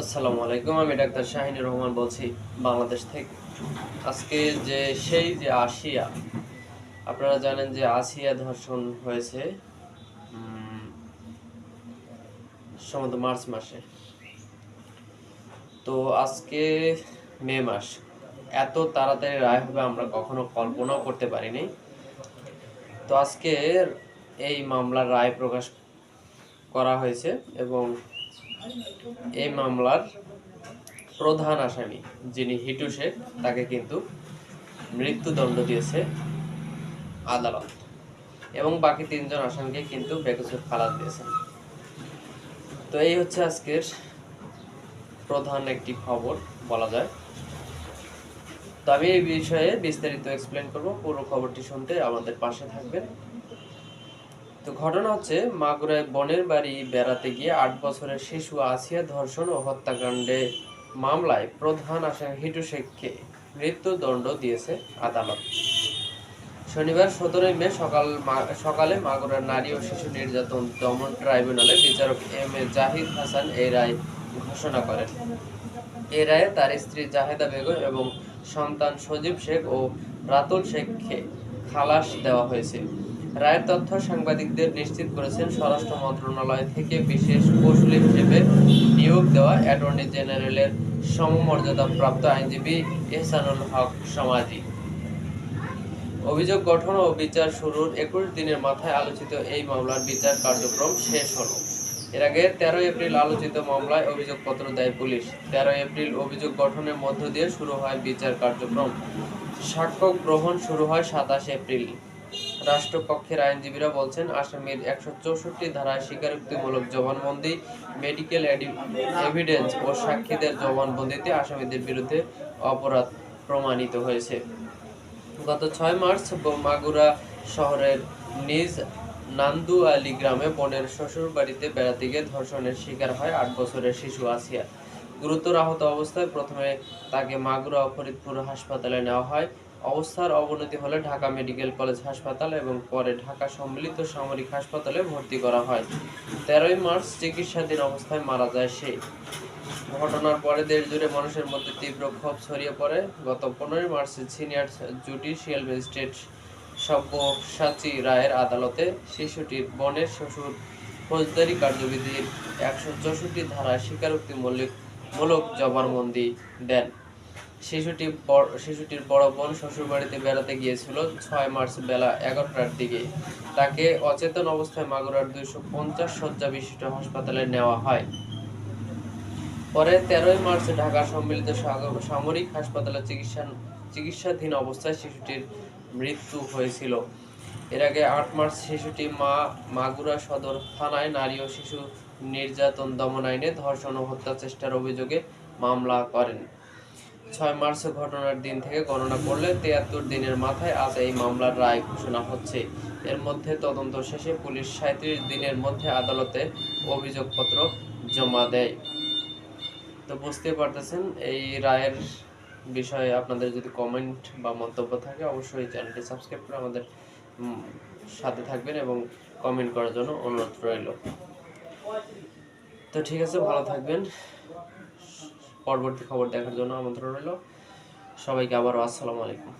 আসসালামু আলাইকুম, আমি ডাক্তার শাহিনুর রহমান বলছি বাংলাদেশ থেকে। আজকে যে সেই যে আসিয়া, আপনারা জানেন যে আসিয়া ধর্ষণ হয়েছে সম্ভবত মার্চ মাসে। তো আজকে মে মাস, এত তাড়াতাড়ি রায় হবে আমরা কখনো কল্পনাও করতে পারিনি। তো আজকে এই মামলার রায় প্রকাশ করা হয়েছে এবং এই মামলার প্রধান আসামি, যিনি হিটু শেখ, তাকে কিন্তু মৃত্যুদণ্ড দিয়েছে আদালত এবং বাকি তিনজন আসামিকে কিন্তু বেকসুর খালাস দিয়েছেন তো এই হচ্ছে আজকের প্রধান একটি খবর, বলা যায়। তো আমি এই বিষয়ে বিস্তারিত এক্সপ্লেন করব। পুরো খবরটি শুনতে আমাদের পাশে থাকবেন। তো ঘটনা হচ্ছে, মাগুরায় বনের বাড়ি বেড়াতে গিয়ে আট বছরের শিশু আসিয়া ধর্ষণ ও হত্যাকাণ্ডে মামলায় প্রধান আসামি হিটু শেখকে মৃত্যুদণ্ড দিয়েছে আদালত। শনিবার সতেরোই মে সকাল সকালে মাগুরার নারী ও শিশু নির্যাতন দমন ট্রাইব্যুনালে বিচারক এম এ জাহিদ হাসান এই রায় ঘোষণা করেন। এ রায়ে তার স্ত্রী জাহেদা বেগম এবং সন্তান সজীব শেখ ও রাতুল শেখকে খালাস দেওয়া হয়েছে। রায়ের তথ্য সাংবাদিকদের নিশ্চিত করেছেন স্বরাষ্ট্র মন্ত্রণালয় থেকে বিশেষ কৌশলী হিসেবে নিয়োগ দেওয়া অ্যাটর্নি জেনারেলের সমমর্যাদা প্রাপ্ত আইনজীবী এহসানুল হক সমাজি অভিযোগ গঠন ও বিচার শুরুর একুশ দিনের মাথায় আলোচিত এই মামলার বিচার কার্যক্রম শেষ হলো। এর আগে তেরো এপ্রিল আলোচিত মামলায় অভিযোগপত্র দেয় পুলিশ। তেরো এপ্রিল অভিযোগ গঠনের মধ্য দিয়ে শুরু হয় বিচার কার্যক্রম। সাক্ষ্য গ্রহণ শুরু হয় সাতাশ এপ্রিল। রাষ্ট্রপক্ষের আইনজীবীরা বলছেন, আসামির একশো চৌষট্টি ধারায় স্বীকারোক্তিমূলক জবানবন্দি, মেডিকেল এভিডেন্স ও সাক্ষীদের জবানবন্দিতে আসামিদের বিরুদ্ধে অপরাধ প্রমাণিত হয়েছে। গত ছয় মার্চ মাগুরা শহরের নিজ নান্দু আলী গ্রামে বোনের শ্বশুর বাড়িতে বেড়াতে গিয়ে ধর্ষণের শিকার হয় আট বছরের শিশু আসিয়া। গুরুতর আহত অবস্থায় প্রথমে তাকে মাগুরা ফরিদপুর হাসপাতালে নেওয়া হয়। অবস্থার অবনতি হলে ঢাকা মেডিকেল কলেজ হাসপাতাল এবং পরে ঢাকা সম্মিলিত সামরিক হাসপাতালে ভর্তি করা হয়। তেরোই মার্চ চিকিৎসাধীন অবস্থায় মারা যায় সে। ঘটনার পরে দেশ জুড়ে মানুষের মধ্যে তীব্র ক্ষোভ ছড়িয়ে পড়ে। গত পনেরোই March senior judicial magistrate Sabyasachi রায়ের আদালতে শিশুটির বনের শ্বশুর ফৌজদারি কার্যবিধির একশো চৌষট্টি ধারায় স্বীকারোক্তি মূলক জবানবন্দি দেন। শিশুটি শিশুটির বড় বোন শ্বশুরবাড়িতে বেড়াতে গিয়েছিল ছয় মার্চ বেলা এগারোটার দিকে। তাকে অচেতন অবস্থায় মাগুরার দুইশো পঞ্চাশ শয্যা বিশিষ্ট হাসপাতালে নেওয়া হয়। পরে তেরোই মার্চ ঢাকা সম্মিলিত সামরিক হাসপাতালে চিকিৎসা চিকিৎসাধীন অবস্থায় শিশুটির মৃত্যু হয়েছিল। এর আগে আট মার্চ শিশুটি মা মাগুরা সদর থানায় নারী ও শিশু নির্যাতন দমন আইনে ধর্ষণ ও হত্যা চেষ্টার অভিযোগে মামলা করেন। ছয় মার্চ ঘটনার দিন থেকে গণনা করলে তিয়াত্তর দিনের মাথায় আজ এই মামলার রায় ঘোষণা হচ্ছে। এর মধ্যে তদন্ত শেষে পুলিশ সাঁত্রিশ দিনের মধ্যে আদালতে অভিযোগপত্র জমা দেয়। তো বুঝতে পারতেছেন, এই রায়ের বিষয়ে আপনাদের যদি কমেন্ট বা মন্তব্য থাকে, অবশ্যই চ্যানেলটি সাবস্ক্রাইব করে আমাদের সাথে থাকবেন এবং কমেন্ট করার জন্য অনুরোধ রইল। তো ঠিক আছে, ভালো থাকবেন। পরবর্তী খবর দেখার জন্য আমন্ত্রণ রইল। সবাইকে আবারও আসসালামু আলাইকুম।